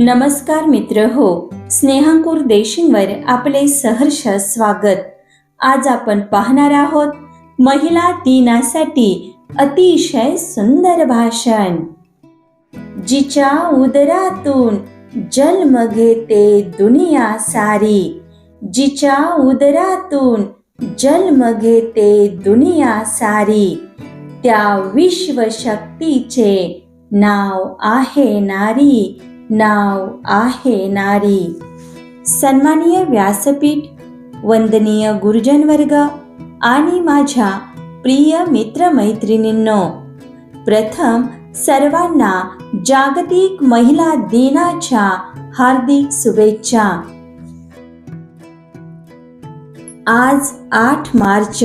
नमस्कार मित्र हो. स्नेहांकुर देशिंगवर आपले सहर्ष स्वागत. आज आपण पाहणार आहोत महिला दिनासाठी अतिशय सुंदर भाषण. जिच्या उदरातून जन्म घेते दुनिया सारी. जिच्या उदरातून जन्म घेते दुनिया सारी. त्या विश्वशक्तीचे नाव आहे नारी. नाव आहे नारी. सन्माननीय व्यासपीठ वंदनीय गुरुजन वर्ग आणि माझ्या प्रिय मित्रमैत्रिणींनो प्रथम सर्वांना जागतिक महिला दिनाच्या हार्दिक शुभेच्छा. आज आठ मार्च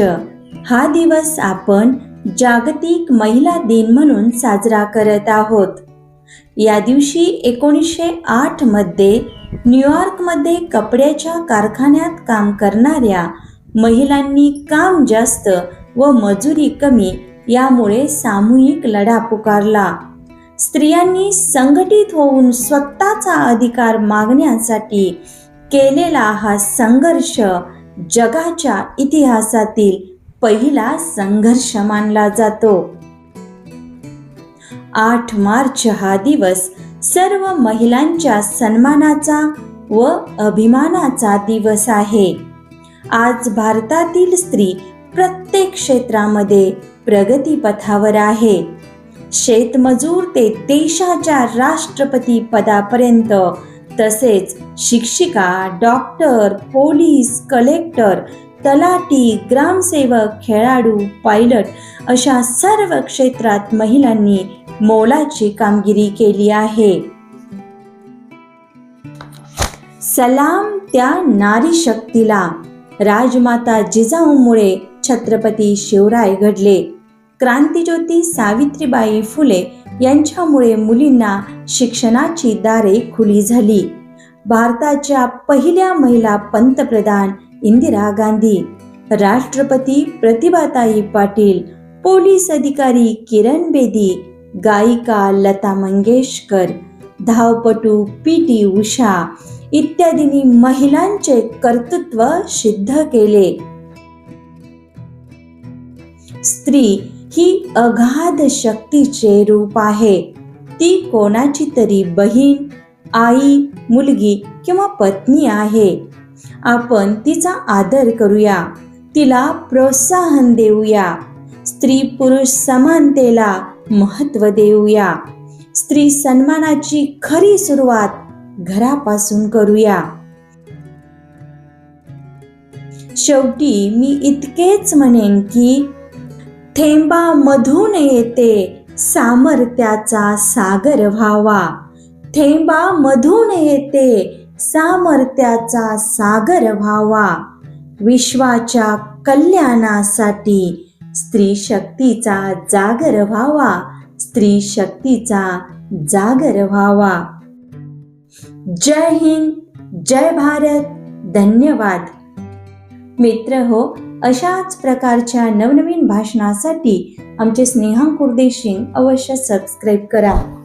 हा दिवस आपण जागतिक महिला दिन म्हणून साजरा करत आहोत. या दिवशी एकोणीसशे आठमध्ये न्यूयॉर्कमध्ये कपड्याच्या कारखान्यात काम करणाऱ्या महिलांनी काम जास्त व मजुरी कमी यामुळे सामूहिक लढा पुकारला. स्त्रियांनी संघटित होऊन स्वतःचा अधिकार मागण्यासाठी केलेला हा संघर्ष जगाच्या इतिहासातील पहिला संघर्ष मानला जातो. आठ मार्च हा दिवस सर्व महिलांच्या सन्मानाचा व अभिमानाचा दिवस आहे. आज भारतातील स्त्री प्रत्येक क्षेत्रामध्ये प्रगतीपथावर आहे. शेतमजूर ते देशाच्या राष्ट्रपती पदापर्यंत तसेच शिक्षिका डॉक्टर पोलीस कलेक्टर तलाटी ग्रामसेवक खेळाडू पायलट अशा सर्व क्षेत्रात महिलांनी मोलाची कामगिरी केली आहे. सलाम त्या नारी शक्तीला. राजमाता जिजाऊमुळे छत्रपती शिवराय घडले. क्रांतीज्योती सावित्रीबाई फुले यांच्यामुळे मुलींना शिक्षणाची दारे खुली झाली. भारताच्या पहिल्या महिला पंतप्रधान इंदिरा गांधी राष्ट्रपती प्रतिभाताई पाटील पोलीस अधिकारी किरण बेदी गायिका लता मंगेशकर धावपटू पी टी उषा इत्यादींनी महिलांचे कर्तृत्व सिद्ध केले. स्त्री ही अगाध शक्तीचे रूप आहे. ती कोणाची तरी बहीण आई मुलगी किंवा पत्नी आहे. आपण तिचा आदर करूया. तिला प्रोत्साहन देऊया. स्त्री पुरुष समानतेला महत्त्व देऊया. स्त्री सन्मानाची खरी सुरुवात घरापासून करूया. शेवटी मी इतकेच म्हणेन की थेंबा मधून येते सामर्थ्याचा सागर व्हावा. थेंबा मधून येते सामर्थ्याचा सागर व्हावा. विश्वाच्या कल्याणासाठी स्त्री शक्तीचा जागर व्हावा. स्त्री शक्तीचा जागर व्हावा. जय हिंद जय भारत. धन्यवाद. मित्र हो अशाच प्रकारच्या नवनवीन भाषणासाठी आमचे स्नेहा कुर्देशिंग अवश्य सबस्क्राईब करा.